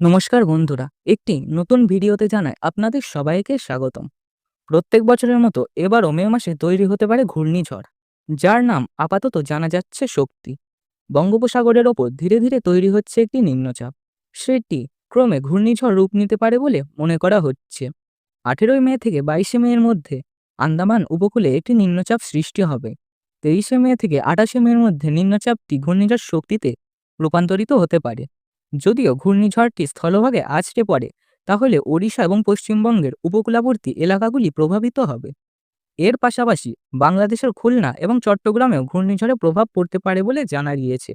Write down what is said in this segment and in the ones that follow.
নমস্কার বন্ধুরা, একটি নতুন ভিডিওতে জানায় আপনাদের সবাইকে স্বাগতম। প্রত্যেক বছরের মতো এবারও মে মাসে তৈরি হতে পারে ঘূর্ণিঝড়, যার নাম আপাতত জানা যাচ্ছে শক্তি। বঙ্গোপসাগরের ওপর ধীরে ধীরে তৈরি হচ্ছে একটি নিম্নচাপ। সেটি ক্রমে ঘূর্ণিঝড় রূপ নিতে পারে বলে মনে করা হচ্ছে। আঠেরোই মে থেকে বাইশে মে এর মধ্যে আন্দামান উপকূলে একটি নিম্নচাপ সৃষ্টি হবে। তেইশে মে থেকে আঠাশে মে এর মধ্যে নিম্নচাপটি ঘূর্ণিঝড় শক্তিতে রূপান্তরিত হতে পারে। যদিও ঘূর্ণিঝড়টি স্থলভাগে আছড়ে পড়ে, তাহলে ওড়িশা এবং পশ্চিমবঙ্গের উপকূলবর্তী এলাকাগুলি প্রভাবিত হবে। এর পাশাপাশি বাংলাদেশের খুলনা এবং চট্টগ্রামেও ঘূর্ণিঝড়ে প্রভাব পড়তে পারে বলে জানা গিয়েছে।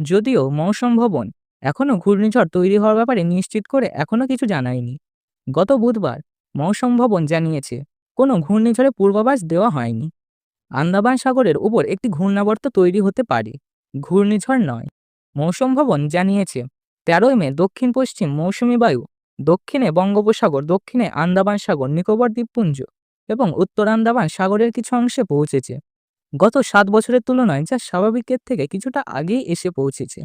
যদিও মৌসুম ভবন এখনও ঘূর্ণিঝড় তৈরি হওয়ার ব্যাপারে নিশ্চিত করে এখনও কিছু জানায়নি। গত বুধবার মৌসুম ভবন জানিয়েছে, কোনো ঘূর্ণিঝড়ে পূর্বাভাস দেওয়া হয়নি। আন্দামান সাগরের উপর একটি ঘূর্ণাবর্ত তৈরি হতে পারে। ঘূর্ণিঝড় নয়। মৌসুম ভবন জানিয়েছে তেরোই মে, দক্ষিণ পশ্চিম মৌসুমী বায়ু, দক্ষিণে বঙ্গোপসাগর, দক্ষিণে আন্দামান সাগর, নিকোবর দ্বীপপুঞ্জ এবং উত্তর আন্দামান সাগরের কিছু অংশে পৌঁছেছে। গত সাত বছরের তুলনায় যা স্বাভাবিকের থেকে কিছুটা আগেই এসে পৌঁছেছে।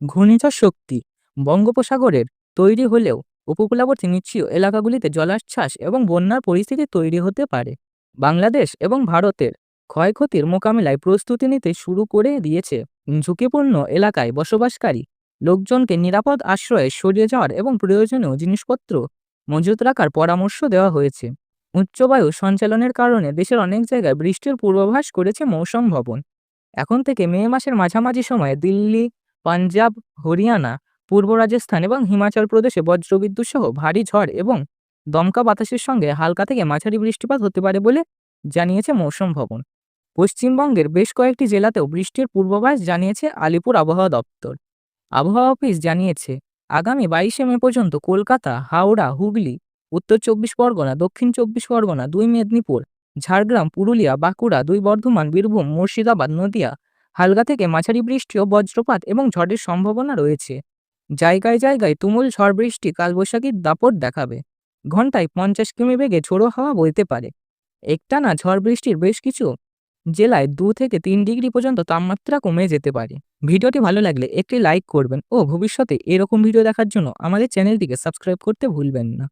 ঘূর্ণিঝড় শক্তি বঙ্গোপসাগরের তৈরি হলেও উপকূলবর্তী নিচীয় এলাকাগুলিতে জলোচ্ছ্বাস এবং বন্যার পরিস্থিতি তৈরি হতে পারে। বাংলাদেশ এবং ভারতের ক্ষয়ক্ষতির মোকাবিলায় প্রস্তুতি নিতে শুরু করে দিয়েছে ঝুঁকিপূর্ণ এলাকায় বসবাসকারী লোকজনকে নিরাপদ আশ্রয়ে সরিয়ে যাওয়ার এবং প্রয়োজনীয় জিনিসপত্র মজুত রাখার পরামর্শ দেওয়া হয়েছে। উচ্চবায়ু সঞ্চালনের কারণে দেশের অনেক জায়গায় বৃষ্টির পূর্বাভাস করেছে মৌসুম ভবন। এখন থেকে মে মাসের মাঝামাঝি সময়ে দিল্লি, পাঞ্জাব, হরিয়ানা, পূর্ব রাজস্থান এবং হিমাচল প্রদেশে বজ্রবিদ্যুৎ সহ ভারী ঝড় এবং দমকা বাতাসের সঙ্গে হালকা থেকে মাঝারি বৃষ্টিপাত হতে পারে বলে জানিয়েছে মৌসুম ভবন। পশ্চিমবঙ্গের বেশ কয়েকটি জেলাতেও বৃষ্টির পূর্বাভাস জানিয়েছে আলিপুর আবহাওয়া দপ্তর। আবহাওয়া অফিস জানিয়েছে, আগামী বাইশে মে পর্যন্ত কলকাতা, হাওড়া, হুগলি, উত্তর চব্বিশ পরগনা, দক্ষিণ চব্বিশ পরগনা, দুই মেদিনীপুর, ঝাড়গ্রাম, পুরুলিয়া, বাঁকুড়া, দুই বর্ধমান, বীরভূম, মুর্শিদাবাদ, নদিয়া, হালকা থেকে মাঝারি বৃষ্টি ও বজ্রপাত এবং ঝড়ের সম্ভাবনা রয়েছে। জায়গায় জায়গায় তুমুল ঝড় বৃষ্টি কালবৈশাখীর দাপট দেখাবে। ঘন্টায় পঞ্চাশ কিমি বেগে ঝোড়ো হাওয়া বইতে পারে। একটানা ঝড় বৃষ্টির বেশ কিছু জেলায় দু থেকে তিন ডিগ্রি পর্যন্ত তাপমাত্রা কমে যেতে পারে। ভিডিওটি ভালো লাগলে একটি লাইক করবেন ও ভবিষ্যতে এরকম ভিডিও দেখার জন্য আমাদের চ্যানেলটিকে সাবস্ক্রাইব করতে ভুলবেন না।